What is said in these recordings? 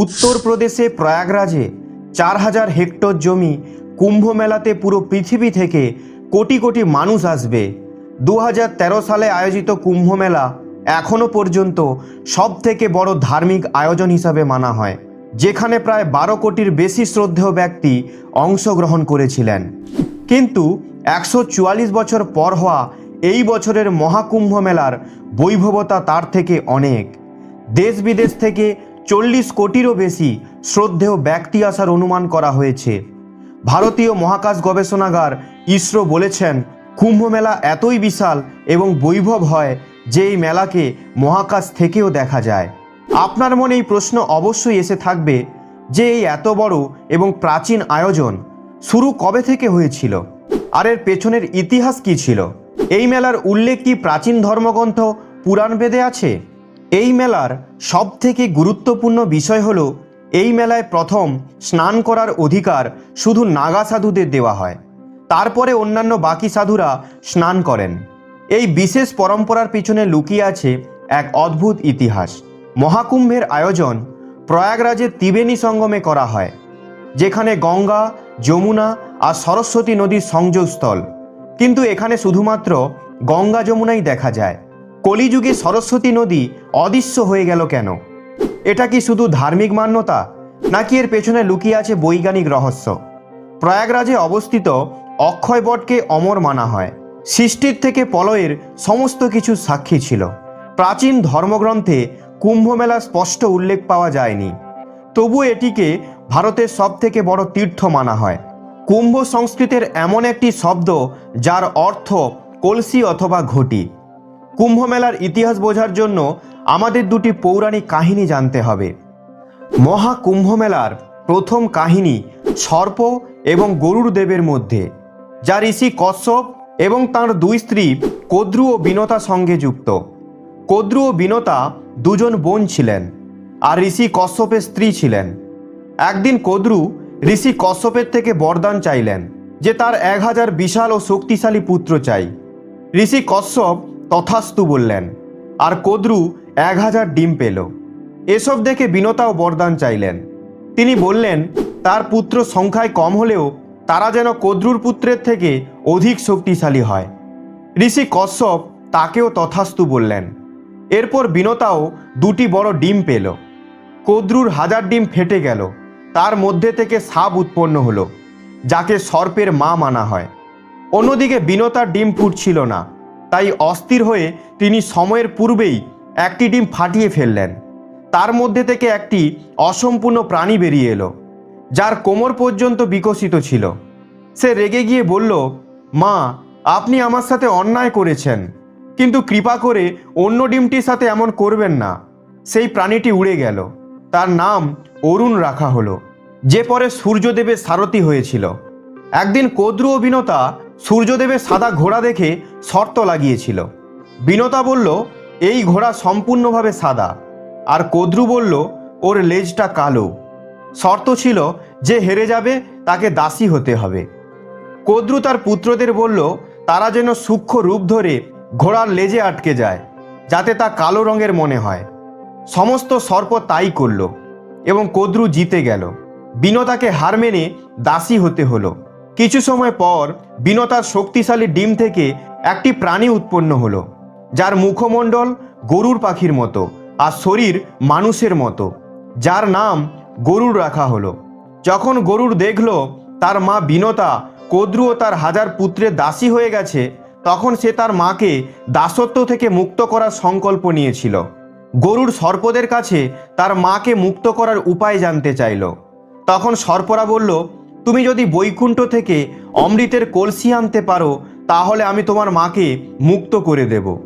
উত্তরপ্রদেশে প্রয়াগরাজে চার হাজার হেক্টর জমি কুম্ভ মেলাতে পুরো পৃথিবী থেকে কোটি কোটি মানুষ আসবে। দু হাজার তেরো সালে আয়োজিত কুম্ভ মেলা এখনও পর্যন্ত সব থেকে বড় ধার্মিক আয়োজন হিসাবে মানা হয়, যেখানে প্রায় বারো কোটির বেশি শ্রদ্ধেয় ব্যক্তি অংশগ্রহণ করেছিলেন। কিন্তু একশো চুয়াল্লিশ বছর পর হওয়া এই বছরের মহাকুম্ভ মেলার বৈভবতা তার থেকে অনেক। দেশ বিদেশ থেকে চল্লিশ কোটিরও বেশি শ্রদ্ধেয় ব্যক্তি আসার অনুমান করা হয়েছে। ভারতীয় মহাকাশ গবেষণাগার ইসরো বলেছেন কুম্ভ মেলা এতই বিশাল এবং বৈভব হয় যে এই মেলাকে মহাকাশ থেকেও দেখা যায়। আপনার মনে এই প্রশ্ন অবশ্যই এসে থাকবে যে এই এত বড় এবং প্রাচীন আয়োজন শুরু কবে থেকে হয়েছিল? আর এর পেছনের ইতিহাস কি ছিল? এই মেলার উল্লেখ কি প্রাচীন ধর্মগ্রন্থ, পুরাণ বেদে আছে? এই মেলার সব থেকে গুরুত্বপূর্ণ বিষয় হল, এই মেলায় প্রথম স্নান করার অধিকার শুধু নাগা সাধুদের দেওয়া হয়। তারপরে অন্যান্য বাকি সাধুরা স্নান করেন। এই বিশেষ পরম্পরার পিছনে লুকিয়ে আছে এক অদ্ভুত ইতিহাস। মহাকুম্ভের আয়োজন প্রয়াগরাজের ত্রিবেণী সঙ্গমে করা হয়, যেখানে গঙ্গা, যমুনা আর সরস্বতী নদীর সংযোগস্থল। কিন্তু এখানে শুধুমাত্র গঙ্গা যমুনাই দেখা যায়। কলিযুগে সরস্বতী নদী অদৃশ্য হয়ে গেল কেন? এটা কি শুধু ধার্মিক মান্যতা, নাকি এর পেছনে লুকিয়ে আছে বৈজ্ঞানিক রহস্য? প্রয়াগরাজে অবস্থিত অক্ষয়বটকে অমর মানা হয়। সৃষ্টির থেকে পলয়ের সমস্ত কিছু সাক্ষী ছিল। প্রাচীন ধর্মগ্রন্থে কুম্ভমেলা স্পষ্ট উল্লেখ পাওয়া যায়নি। তবু এটিকে ভারতের সবথেকে বড় তীর্থ মানা হয়। কুম্ভ সংস্কৃতের এমন একটি শব্দ যার অর্থ কলসি অথবা ঘটি। কুম্ভ মেলার ইতিহাস বোঝার জন্য আমাদের দুটি পৌরাণিক কাহিনী জানতে হবে। মহা কুম্ভ মেলার প্রথম কাহিনী সর্প এবং গরুর দেবের মধ্যে, যা ঋষি কশ্যপ এবং তার দুই স্ত্রী কদ্রু ও বিনতা সঙ্গে যুক্ত। কদ্রু ও বিনতা দুজন বোন ছিলেন আর ঋষি কশ্যপের স্ত্রী ছিলেন। একদিন কদ্রু ঋষি কশ্যপের থেকে বরদান চাইলেন যে তার এক হাজার বিশাল ও শক্তিশালী পুত্র চাই। ঋষি কশ্যপ তথাস্তু বললেন, আর কদ্রু এক হাজার ডিম পেল। এসব দেখে বিনতাও বরদান চাইলেন। তিনি বললেন, তার পুত্র সংখ্যায় কম হলেও তারা যেন কদ্রুর পুত্রের থেকে অধিক শক্তিশালী হয়। ঋষি কশ্যপ তাকেও তথাস্তু বললেন। এরপর বিনতাও দুটি বড় ডিম পেল। কদ্রুর হাজার ডিম ফেটে গেল। তার মধ্যে থেকে সাপ উৎপন্ন হলো, যাকে সর্পের মা মানা হয়। অন্যদিকে বিনতার ডিম ফুটছিল না। তাই অস্থির হয়ে তিনি সময়ের পূর্বেই একটি ডিম ফাটিয়ে ফেললেন। তার মধ্যে থেকে একটি অসম্পূর্ণ প্রাণী বেরিয়ে এলো, যার কোমর পর্যন্ত বিকশিত ছিল। সে রেগে গিয়ে বলল, মা, আপনি আমার সাথে অন্যায় করেছেন, কিন্তু কৃপা করে অন্য ডিমটির সাথে এমন করবেন না। সেই প্রাণীটি উড়ে গেল। তার নাম অরুণ রাখা হলো, যে পরে সূর্যদেবের সারথি হয়েছিল। একদিন কদ্রু ও বিনতা সূর্যদেবের সাদা ঘোড়া দেখে শর্ত লাগিয়েছিল। বিনতা বলল, এই ঘোড়া সম্পূর্ণভাবে সাদা। আর কদ্রু বলল, ওর লেজটা কালো। শর্ত ছিল যে হেরে যাবে, তাকে দাসী হতে হবে। কদ্রু তার পুত্রদের বলল, তারা যেন সূক্ষ্ম রূপ ধরে ঘোড়ার লেজে আটকে যায়, যাতে তা কালো রঙের মনে হয়। সমস্ত সর্প তাই করল এবং কদ্রু জিতে গেল। বিনতাকে হার মেনে দাসী হতে হলো। কিছু সময় পর বিনতার শক্তিশালী ডিম থেকে একটি প্রাণী উৎপন্ন হলো, যার মুখমণ্ডল গরুর পাখির মতো আর শরীর মানুষের মতো, যার নাম গরুর রাখা হলো। যখন গরুর দেখল তার মা বিনতা কদ্রু ও তার হাজার পুত্রের দাসী হয়ে গেছে, তখন সে তার মাকে দাসত্ব থেকে মুক্ত করার সংকল্প নিয়েছিল। গরুর সর্পদের কাছে তার মাকে মুক্ত করার উপায় জানতে চাইল। তখন সর্পরা বলল তুমি যদি বৈকুণ্ঠ থেকে অমৃতের কলসি আনতে পারো, তাহলে আমি তোমার মাকে মুক্ত করে দেব।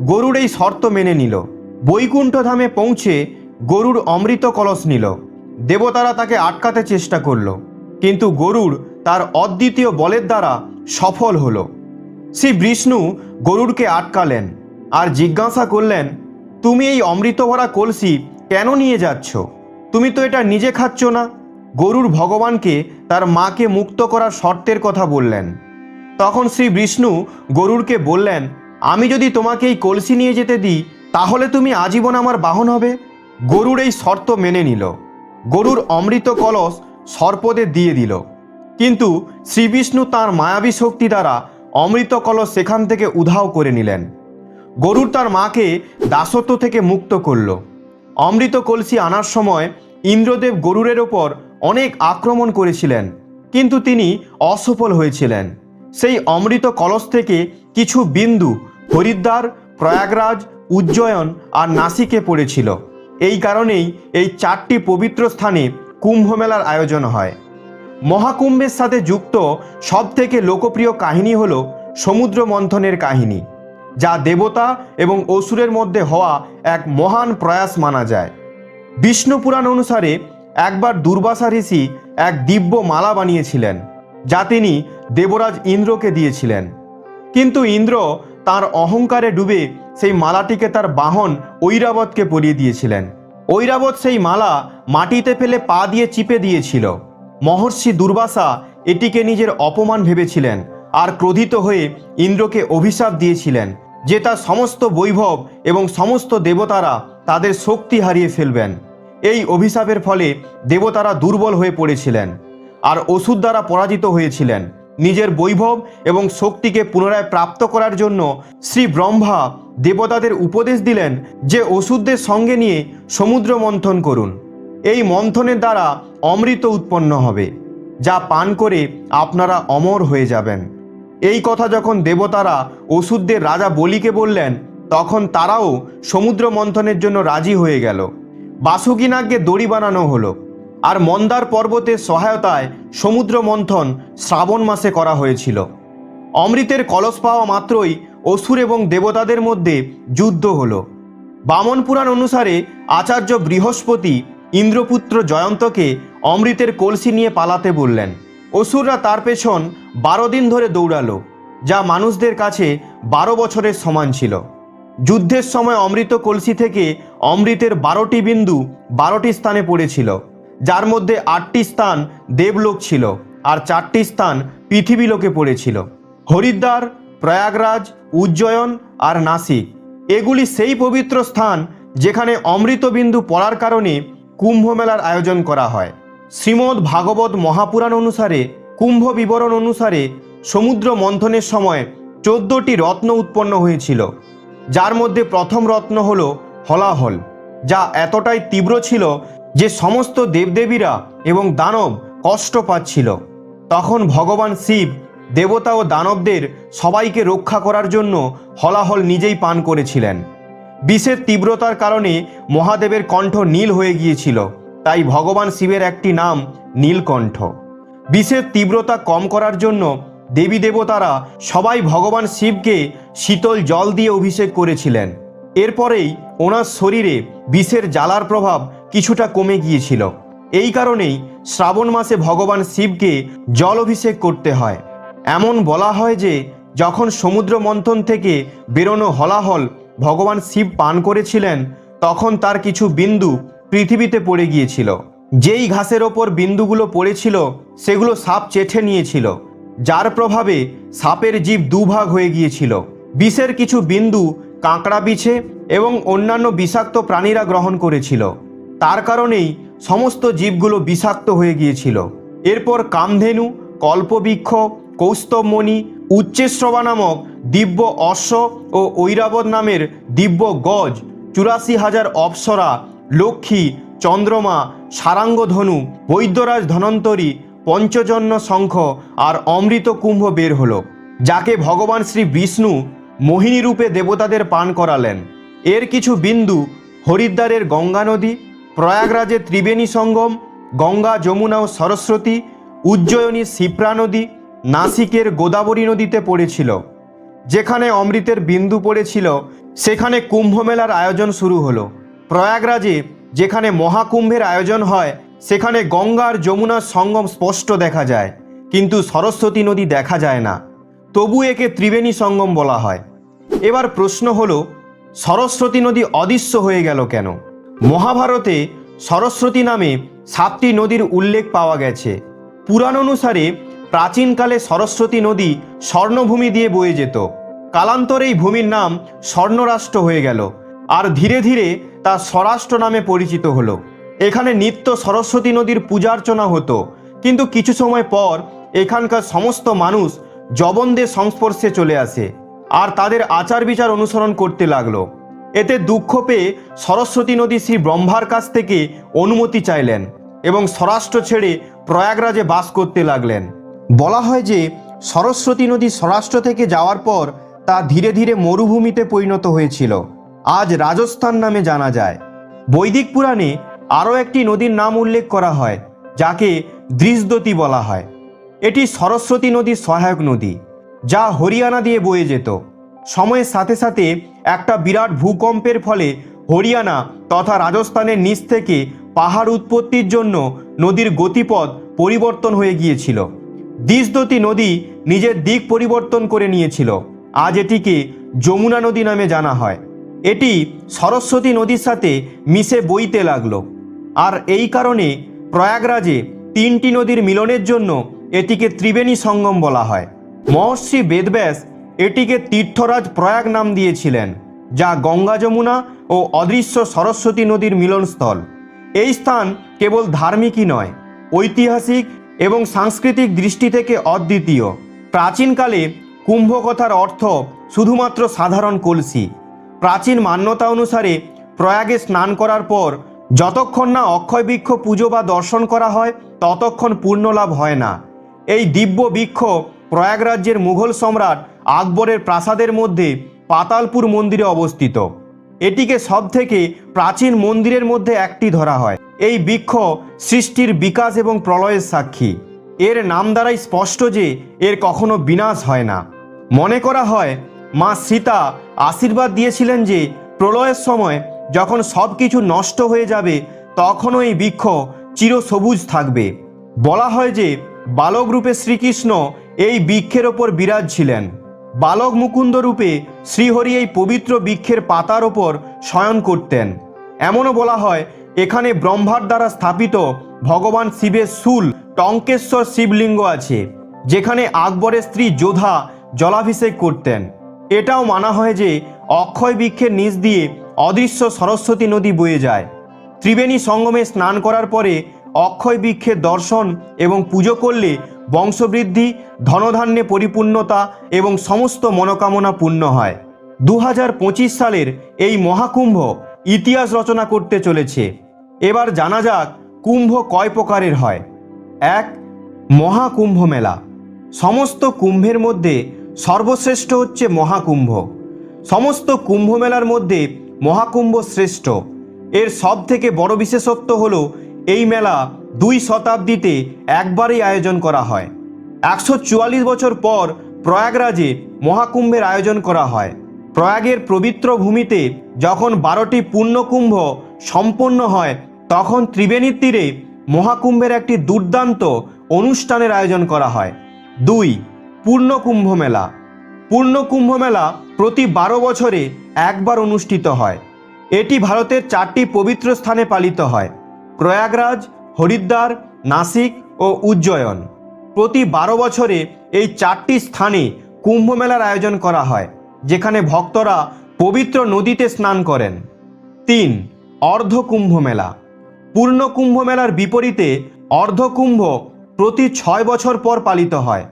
গরুর এই শর্ত মেনে নিল। বৈকুণ্ঠ ধামে পৌঁছে গরুর অমৃত কলস নিল। দেবতারা তাকে আটকাতে চেষ্টা করল। কিন্তু গরুর তার অদ্বিতীয় বলের দ্বারা সফল হল। শ্রী বিষ্ণু গরুরকে আটকালেন আর জিজ্ঞাসা করলেন, তুমি এই অমৃত ভরা কলসি কেন নিয়ে যাচ্ছ? তুমি তো এটা নিজে খাচ্ছ না? গরুর ভগবানকে তার মাকে মুক্ত করার শর্তের কথা বললেন। তখন শ্রী বিষ্ণু গরুরকে বললেন, আমি যদি তোমাকে এই কলসি নিয়ে যেতে দিই, তাহলে তুমি আজীবন আমার বাহন হবে। গরুর এই শর্ত মেনে নিল। গরুর অমৃত কলস সর্পদের দিয়ে দিল। কিন্তু শ্রীবিষ্ণু তার মায়াবী শক্তি দ্বারা অমৃত কলস সেখান থেকে উধাও করে নিলেন। গরুর তার মাকে দাসত্ব থেকে মুক্ত করল। অমৃত কলসি আনার সময় ইন্দ্রদেব গরুরের ওপর অনেক আক্রমণ করেছিলেন, কিন্তু তিনি অসফল হয়েছিলেন। সেই অমৃত কলস থেকে কিছু বিন্দু হরিদ্বার, প্রয়াগরাজ, উজ্জয়ন আর নাসিকে পড়েছিল। এই কারণেই এই চারটি পবিত্র স্থানে কুম্ভ মেলার আয়োজন হয়। মহাকুম্ভের সাথে যুক্ত সবথেকে লোকপ্রিয় কাহিনী হল সমুদ্র মন্থনের কাহিনী, যা দেবতা এবং অসুরের মধ্যে হওয়া এক মহান প্রয়াস মানা যায়। বিষ্ণু পুরাণ অনুসারে একবার দুর্বাসা ঋষি এক দিব্য মালা বানিয়েছিলেন, যা তিনি দেবরাজ ইন্দ্রকে দিয়েছিলেন। কিন্তু ইন্দ্র তার অহংকারে ডুবে সেই মালাটিকে তার বাহন ঐরাবতকে পরিয়ে দিয়েছিলেন। ঐরাবত সেই মালা মাটিতে ফেলে পা দিয়ে চিপে দিয়েছিল। মহর্ষি দুর্বাসা এটিকে নিজের অপমান ভেবেছিলেন আর ক্রোধিত হয়ে ইন্দ্রকে অভিশাপ দিয়েছিলেন, যে তার সমস্ত বৈভব এবং সমস্ত দেবতারা তাদের শক্তি হারিয়ে ফেলবেন। এই অভিশাপের ফলে দেবতারা দুর্বল হয়ে পড়েছিলেন আর ওষুধ দ্বারা পরাজিত হয়েছিলেন। নিজের বৈভব এবং শক্তিকে পুনরায় প্রাপ্ত করার জন্য শ্রী ব্রহ্মা দেবতাদের উপদেশ দিলেন যে ওষুধদের সঙ্গে নিয়ে সমুদ্র মন্থন করুন। এই মন্থনের দ্বারা অমৃত উৎপন্ন হবে, যা পান করে আপনারা অমর হয়ে যাবেন। এই কথা যখন দেবতারা ওষুধদের রাজা বলিকে বললেন, তখন তারাও সমুদ্র মন্থনের জন্য রাজি হয়ে গেল। বাসুকিনাগকে দড়ি বানানো হলো আর মন্দার পর্বতের সহায়তায় সমুদ্র মন্থন শ্রাবণ মাসে করা হয়েছিল। অমৃতের কলস পাওয়া মাত্রই অসুর এবং দেবতাদের মধ্যে যুদ্ধ হলো। বামন পুরাণ অনুসারে আচার্য বৃহস্পতি ইন্দ্রপুত্র জয়ন্তকে অমৃতের কলসি নিয়ে পালাতে বললেন। অসুররা তার পেছন বারো দিন ধরে দৌড়ালো, যা মানুষদের কাছে বারো বছরের সমান ছিল। যুদ্ধের সময় অমৃত কলসি থেকে অমৃতের বারোটি বিন্দু বারোটি স্থানে পড়েছিল, যার মধ্যে আটটি স্থান দেবলোক ছিল আর চারটি স্থান পৃথিবীলোকে পড়েছিল। হরিদ্বার, প্রয়াগরাজ, উজ্জয়ন আর নাসিক, এগুলি সেই পবিত্র স্থান যেখানে অমৃত বিন্দু পড়ার কারণে কুম্ভ মেলার আয়োজন করা হয়। শ্রীমদ্ ভাগবত মহাপুরাণ অনুসারে, কুম্ভ বিবরণ অনুসারে সমুদ্র মন্থনের সময় চোদ্দটি রত্ন উৎপন্ন হয়েছিল। যার মধ্যে প্রথম রত্ন হল হলাহল, যা এতটাই তীব্র ছিল যে সমস্ত দেবদেবীরা এবং দানব কষ্ট পাচ্ছিল। তখন ভগবান শিব, দেবতা ও দানবদের সবাইকে রক্ষা করার জন্য হলাহল নিজেই পান করেছিলেন। বিষের তীব্রতার কারণে মহাদেবের কণ্ঠ নীল হয়ে গিয়েছিল, তাই ভগবান শিবের একটি নাম নীলকণ্ঠ। বিষের তীব্রতা কম করার জন্য দেবী দেবতারা সবাই ভগবান শিবকে শীতল জল দিয়ে অভিষেক করেছিলেন। এরপরেই ওনার শরীরে বিষের জ্বালার প্রভাব কিছুটা কমে গিয়েছিল। এই কারণেই শ্রাবণ মাসে ভগবান শিবকে জল অভিষেক করতে হয়। এমন বলা হয় যে, যখন সমুদ্র মন্থন থেকে বেরোনো হলাহল ভগবান শিব পান করেছিলেন, তখন তার কিছু বিন্দু পৃথিবীতে পড়ে গিয়েছিল। যেই ঘাসের ওপর বিন্দুগুলো পড়েছিল, সেগুলো সাপ চেঠে নিয়েছিল। যার প্রভাবে সাপের জীব দুভাগ হয়ে গিয়েছিল। বিষের কিছু বিন্দু কাঁকড়া বিছে এবং অন্যান্য বিষাক্ত প্রাণীরা গ্রহণ করেছিল। তার কারণেই সমস্ত জীবগুলো বিষাক্ত হয়ে গিয়েছিল। এরপর কামধেনু, কল্পবৃক্ষ, কৌস্তবমণি উচ্চেশ্রবা নামক দিব্য অশ্ব ও ঐরাবত নামের দিব্য গজ, চুরাশি হাজার অপ্সরা, লক্ষ্মী, চন্দ্রমা, সারাঙ্গধনু, বৈদ্যরাজ ধনন্তরী পঞ্চজন্য শঙ্খ আর অমৃত কুম্ভ বের হলো, যাকে ভগবান শ্রী বিষ্ণু মোহিনী রূপে দেবতাদের পান করালেন। এর কিছু বিন্দু হরিদ্বারের গঙ্গা নদী, প্রয়াগরাজের ত্রিবেণী সঙ্গম, গঙ্গা, যমুনা ও সরস্বতী, উজ্জয়িনী শিপ্রা নদী, নাসিকের গোদাবরী নদীতে পড়েছিল। যেখানে অমৃতের বিন্দু পড়েছিল, সেখানে কুম্ভ মেলার আয়োজন শুরু হলো। প্রয়াগরাজে যেখানে মহাকুম্ভের আয়োজন হয় সেখানে গঙ্গার যমুনার সঙ্গম স্পষ্ট দেখা যায়, কিন্তু সরস্বতী নদী দেখা যায় না। তবু একে ত্রিবেণী সঙ্গম বলা হয়। এবার প্রশ্ন হল, সরস্বতী নদী অদৃশ্য হয়ে গেল কেন? মহাভারতে সরস্বতী নামে সাতটি নদীর উল্লেখ পাওয়া গেছে। পুরাণ অনুসারে প্রাচীনকালে সরস্বতী নদী স্বর্ণভূমি দিয়ে বয়ে যেত। কালান্তরে এই ভূমির নাম স্বর্ণরাষ্ট্র হয়ে গেল, আর ধীরে ধীরে তা স্বরাষ্ট্র নামে পরিচিত হলো। এখানে নিত্য সরস্বতী নদীর পূজার্চনা হতো। কিন্তু কিছু সময় পর এখানকার সমস্ত মানুষ জবনদের সংস্পর্শে চলে আসে আর তাদের আচার বিচার অনুসরণ করতে লাগল। এতে দুঃখ পেয়ে সরস্বতী নদী শ্রী ব্রহ্মার কাছ থেকে অনুমতি চাইলেন এবং স্বরাষ্ট্র ছেড়ে প্রয়াগরাজে বাস করতে লাগলেন। বলা হয় যে সরস্বতী নদী স্বরাষ্ট্র থেকে যাওয়ার পর তা ধীরে ধীরে মরুভূমিতে পরিণত হয়েছিল। আজ রাজস্থান নামে জানা যায়। বৈদিক পুরাণে আরও একটি নদীর নাম উল্লেখ করা হয়, যাকে দৃশদতী বলা হয়। এটি সরস্বতী নদীর সহায়ক নদী, যা হরিয়ানা দিয়ে বয়ে যেত। সময়ের সাথে সাথে একটা বিরাট ভূকম্পের ফলে হরিয়ানা তথা রাজস্থানের নিচ থেকে পাহাড় উৎপত্তির জন্য নদীর গতিপথ পরিবর্তন হয়ে গিয়েছিল। দিশদতী নদী নিজের দিক পরিবর্তন করে নিয়েছিল। আজ এটিকে যমুনা নদী নামে জানা হয়। এটি সরস্বতী নদীর সাথে মিশে বইতে লাগল। আর এই কারণে প্রয়াগরাজে তিনটি নদীর মিলনের জন্য এটিকে ত্রিবেণী সঙ্গম বলা হয়। মহর্ষি বেদব্যাস এটিকে তীর্থরাজ প্রয়াগ নাম দিয়েছিলেন, যা গঙ্গা যমুনা ও অদৃশ্য সরস্বতী নদীর মিলনস্থল। এই স্থান কেবল ধার্মিকই নয়, ঐতিহাসিক এবং সাংস্কৃতিক দৃষ্টি থেকে অদ্বিতীয়। প্রাচীনকালে কুম্ভকথার অর্থ শুধুমাত্র সাধারণ কলসি। প্রাচীন মান্যতা অনুসারে প্রয়াগে স্নান করার পর যতক্ষণ না অক্ষয় বৃক্ষ পুজো বা দর্শন করা হয়, ততক্ষণ পূর্ণলাভ হয় না। এই দিব্য বৃক্ষ প্রয়াগরাজ্যের মুঘল সম্রাট আকবরের প্রাসাদের মধ্যে পাতালপুর মন্দিরে অবস্থিত। এটিকে সব থেকে প্রাচীন মন্দিরের মধ্যে একটি ধরা হয়। এই বৃক্ষ সৃষ্টির বিকাশ এবং প্রলয়ের সাক্ষী। এর নাম দ্বারাই স্পষ্ট যে এর কখনো বিনাশ হয় না। মনে করা হয়, মা সীতা আশীর্বাদ দিয়েছিলেন যে প্রলয়ের সময় যখন সব কিছু নষ্ট হয়ে যাবে, তখনও এই বৃক্ষ চিরসবুজ থাকবে। বলা হয় যে, বালক রূপে শ্রীকৃষ্ণ এই বৃক্ষের ওপর বিরাজ ছিলেন। বালক মুকুন্দ রূপে শ্রীহরি এই পবিত্র বৃক্ষের পাতার ওপর শয়ন করতেন। এমনও বলা হয়, এখানে ব্রহ্মার দ্বারা স্থাপিত ভগবান শিবের শুল টঙ্কেশ্বর শিবলিঙ্গ আছে, যেখানে আকবরের স্ত্রী যোধা জলাভিষেক করতেন। এটাও মানা হয় যে, অক্ষয় বৃক্ষের নিচ দিয়ে অদৃশ্য সরস্বতী নদী বয়ে যায়। ত্রিবেণী সঙ্গমে স্নান করার পরে অক্ষয় বৃক্ষের দর্শন এবং পুজো করলে বংশবৃদ্ধি, ধনধান্যে পরিপূর্ণতা এবং সমস্ত মনোকামনা পূর্ণ হয়। দু হাজার পঁচিশ সালের এই মহাকুম্ভ ইতিহাস রচনা করতে চলেছে। এবার জানা যাক কুম্ভ কয় প্রকারের হয়। এক, মহাকুম্ভ মেলা। সমস্ত কুম্ভের মধ্যে সর্বশ্রেষ্ঠ হচ্ছে মহাকুম্ভ। সমস্ত কুম্ভ মেলার মধ্যে মহাকুম্ভ শ্রেষ্ঠ। এর সব থেকে বড় বিশেষত্ব হলো, এই মেলা দুই শতাব্দীতে একবারই আয়োজন করা হয়। একশো চুয়াল্লিশ বছর পর প্রয়াগরাজে মহাকুম্ভের আয়োজন করা হয়। প্রয়াগের পবিত্র ভূমিতে যখন বারোটি পূর্ণকুম্ভ সম্পন্ন হয়, তখন ত্রিবেণীর তীরে মহাকুম্ভের একটি দুর্দান্ত অনুষ্ঠানের আয়োজন করা হয়। দুই, পূর্ণকুম্ভ মেলা। পূর্ণ কুম্ভ মেলা প্রতি বারো বছরে একবার অনুষ্ঠিত হয়। এটি ভারতের চারটি পবিত্র স্থানে পালিত হয়। প্রয়াগরাজ, হরিদ্বার, নাসিক ও উজ্জয়ন। প্রতি বারো বছরে এই চারটি স্থানে কুম্ভ মেলার আয়োজন করা হয়, যেখানে ভক্তরা পবিত্র নদীতে স্নান করেন। তিন, অর্ধ কুম্ভ মেলা। পূর্ণ কুম্ভ মেলার বিপরীতে অর্ধ কুম্ভ প্রতি ছয় বছর পর পালিত হয়।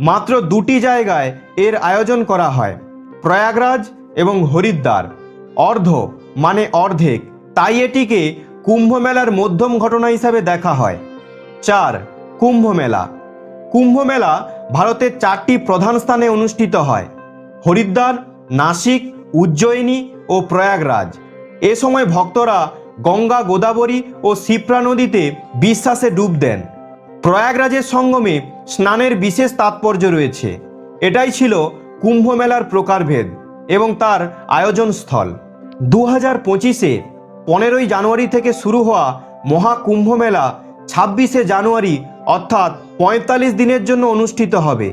মাত্র দুটি জায়গায় এর আয়োজন করা হয়, প্রয়াগরাজ এবং হরিদ্বার। অর্ধ মানে অর্ধেক, তাই এটিকে কুম্ভ মেলার মধ্যম ঘটনা হিসাবে দেখা হয়। চার কুম্ভ মেলা কুম্ভ মেলা ভারতের চারটি প্রধান স্থানে অনুষ্ঠিত হয়, হরিদ্বার, নাসিক, উজ্জয়িনী ও প্রয়াগরাজ। এ সময় ভক্তরা গঙ্গা গোদাবরী ও শিপ্রা নদীতে বিশ্বাসে ডুব দেন। প্রয়াগরাজের সঙ্গমে স্নানের বিশেষ তাৎপর্য রয়েছে। এটাই ছিল কুম্ভ মেলার প্রকারভেদ এবং তার আয়োজন স্থল দু হাজার পঁচিশে পনেরোই জানুয়ারি থেকে শুরু হওয়া মহাকুম্ভ মেলা ছাব্বিশে জানুয়ারি অর্থাৎ পঁয়তাল্লিশ দিনের জন্য অনুষ্ঠিত হবে।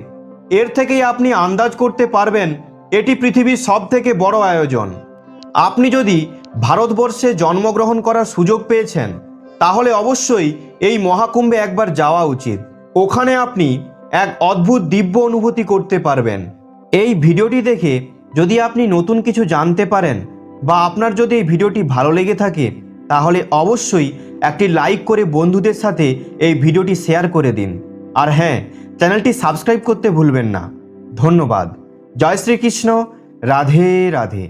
এর থেকেই আপনি আন্দাজ করতে পারবেন এটি পৃথিবীর সব থেকে বড় আয়োজন। আপনি যদি ভারতবর্ষে জন্মগ্রহণ করার সুযোগ পেয়েছেন, তাহলে অবশ্যই এই মহাকুম্ভে একবার যাওয়া উচিত। ওখানে আপনি এক অদ্ভুত দিব্য অনুভূতি করতে পারবেন। এই ভিডিওটি দেখে যদি আপনি নতুন কিছু জানতে পারেন বা আপনার যদি এই ভিডিওটি ভালো লেগে থাকে, তাহলে অবশ্যই একটি লাইক করে বন্ধুদের সাথে এই ভিডিওটি শেয়ার করে দিন। আর হ্যাঁ চ্যানেলটি সাবস্ক্রাইব করতে ভুলবেন না। ধন্যবাদ। জয় শ্রীকৃষ্ণ। রাধে রাধে।